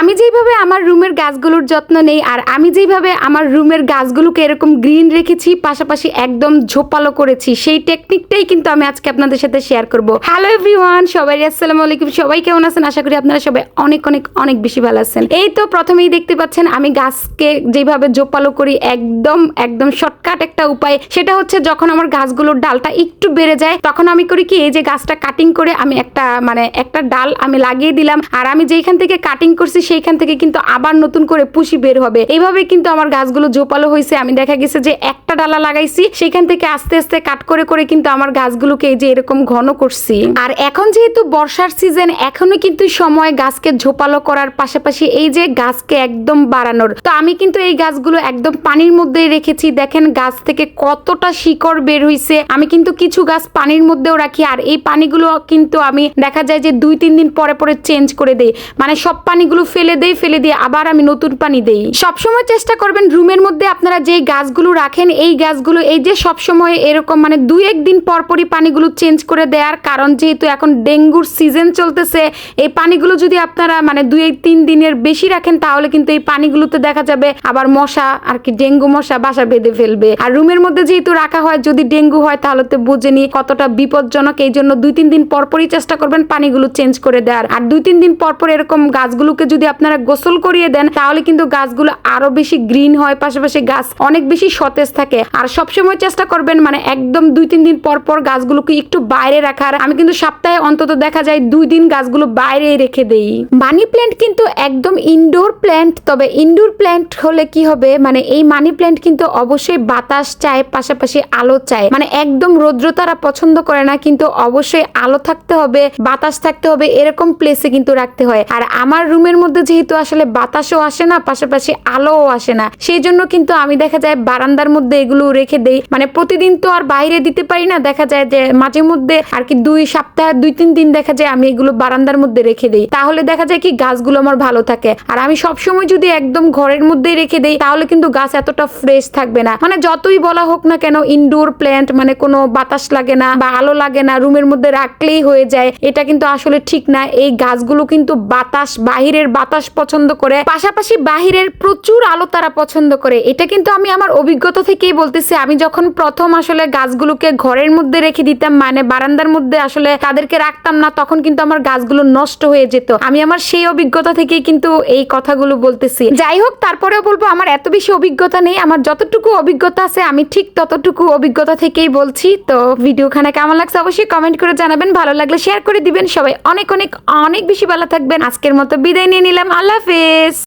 আমি যেইভাবে আমার রুমের গাছগুলোর যত্ন নেই আর আমি যেইভাবে আমার রুমের গাছগুলোকে এরকম গ্রিন রেখেছি, পাশাপাশি একদম ঝোপালো করেছি, সেই টেকনিকটাই কিন্তু আমি আজকে আপনাদের সাথে শেয়ার করব। হ্যালো এভরিওয়ান সবাই আসসালামু আলাইকুম। সবাই কেমন আছেন? আশা করি আপনারা সবাই অনেক অনেক অনেক বেশি ভালো আছেন। এই তো প্রথমেই দেখতে পাচ্ছেন আমি গাছকে যেভাবে জোপালো করি, একদম একদম শর্টকাট একটা উপায়। সেটা হচ্ছে যখন আমার গাছগুলোর ডালটা একটু বেড়ে যায়, তখন আমি করি কি, এই যে গাছটা কাটিং করে আমি একটা মানে একটা ডাল আমি লাগিয়ে দিলাম। আর আমি যেইখান থেকে কাটিং করছি সেইখান থেকে কিন্তু আবার নতুন করে পুষি বের হবে। এইভাবে কিন্তু আমার গাছগুলো জোপালো হয়েছে। আমি দেখা গেছে যে একটা ডালা লাগাইছি, সেখান থেকে আস্তে আস্তে কাট করে করে কিন্তু আমার গাছগুলোকে এই যে এরকম ঘন করছি। আর এখন যেহেতু বর্ষার সিজন, এখনও কিন্তু সময় গাছকে ঝোপালো করার পাশাপাশি এই যে গাছকে একদম বাড়ানোর। তো আমি কিন্তু এই গাছগুলো একদম পানির মধ্যেই রেখেছি। দেখেন গাছ থেকে কতটা শিকড় বের হইছে। আমি কিন্তু কিছু গাছ পানির মধ্যেও রাখি, আর এই পানিগুলো কিন্তু আমি দেখা যায় যে দুই, তিন দিন পরে পরে চেঞ্জ করে দেই। মানে সব পানিগুলো ফেলে দেই, ফেলে দিয়ে আবার আমি নতুন পানি দেই। সবসময় চেষ্টা করবেন রুমের মধ্যে আপনারা যে গাছগুলো রাখেন, এই গাছগুলো এই যে সবসময় এরকম মানে দুই একদিন পর পরই পানিগুলো চেঞ্জ করে দেওয়ার কারণ যেহেতু এখন ডেঙ্গুর সিজন চলতেছে, এই পানিগুলো যদি আপনারা মানে দুই তিন দিনের বেশি রাখেন তাহলে কিন্তু এই পানিগুলোতে দেখা যাবে আবার মশা আর কি ডেঙ্গু মশা বাসা বেঁধে ফেলবে। আর রুমের মধ্যে যেহেতু রাখা হয়, যদি ডেঙ্গু হয় তাহলে তো বুঝেনি কতটা বিপজ্জনক, এই জন্য দুই তিন দিন পর পরই চেষ্টা করবেন পানিগুলো চেঞ্জ করে দেওয়ার। আর দুই তিন দিন পর পর এরকম গাছগুলোকে যদি আপনারা গোসল করিয়ে দেন, তাহলে কিন্তু গাছগুলো আরও বেশি গ্রিন হয়, পাশাপাশি গাছ অনেক বেশি সতেজ থাকে। আর সবসময় চেষ্টা করবেন মানে একদম দুই, তিন দিন পর পর গাছগুলোকে একটু বাইরে রাখার। আমি কিন্তু সপ্তাহে অন্তত দেখা যায় দুই দিন গাছগুলো বাইরে রেখে দেই। মানি প্ল্যান্ট কিন্তু একদম ইনডোর প্ল্যান্ট তবে ইনডোর প্ল্যান্ট হলে কি হবে? মানে এই মানি প্ল্যান্ট কিন্তু অবশ্যই বাতাস চায়, পাশাপাশি আলো চায়। মানে একদম রৌদ্র তারা পছন্দ করে না, কিন্তু অবশ্যই আলো থাকতে হবে, বাতাস থাকতে হবে, এরকম প্লেসে কিন্তু রাখতে হয়। আর আমার রুমের মধ্যে যেহেতু আসলে বাতাসও আসে না, পাশাপাশি আলোও আসে না, সেই জন্য কিন্তু আমি দেখা যায় বারান্দার মধ্যে এগুলো রেখে দেই। মানে প্রতিদিন তো আর বাইরে দিতে পারি না, দেখা যায় যে মাঝে মধ্যে আর কি দুই সপ্তাহ, দুই, তিন দিন দেখা যায় আমি এগুলো বারান্দার মধ্যে রেখে দেই। তাহলে দেখা যায় কি গাছগুলো আমার ভালো থাকে। আর আমি সবসময় যদি একদম ঘরের মধ্যেই রেখে দেই, তাহলে কিন্তু গাছ এতটা ফ্রেশ থাকবে না। মানে যতই বলা হোক না কেন ইনডোর প্ল্যান্ট মানে কোনো বাতাস লাগে না বা আলো লাগে না, রুমের মধ্যে রাখলেই হয়ে যায়। এটা কিন্তু আসলে ঠিক না। এই গাছগুলো কিন্তু বাতাস, বাহিরের বাতাস পছন্দ করে, পাশাপাশি বাহিরের প্রচুর আলো তারা পছন্দ করে। এটা কিন্তু আমি আমার অভিজ্ঞতা থেকেই বলতেছি। আমি যখন প্রথম আসলে গাছগুলোকে ঘরের মধ্যে রেখে দিতাম মানে বারান্দার মধ্যে আসলে তাদেরকে রাখতাম না, তখন কিন্তু আমার গাছগুলো নষ্ট হয়ে যেত। আমি আমার সেই অভিজ্ঞতা থেকে কিন্তু এই কথাগুলো বলতেছি। যাই হোক, তারপরেও বলব, আমার এত বেশি অভিজ্ঞতা নেই। আমার যতটুকু অভিজ্ঞতা আছে, আমি ঠিক ততটুকু অভিজ্ঞতা থেকেই বলছি। তো ভিডিওখানে কেমন লাগছে অবশ্যই কমেন্ট করে জানাবেন। ভালো লাগলে শেয়ার করে দিবেন। সবাই অনেক অনেক অনেক বেশি ভালো থাকবেন। আজকের মতো বিদায় নিয়ে নিলাম আল্লাহ হাফেজ।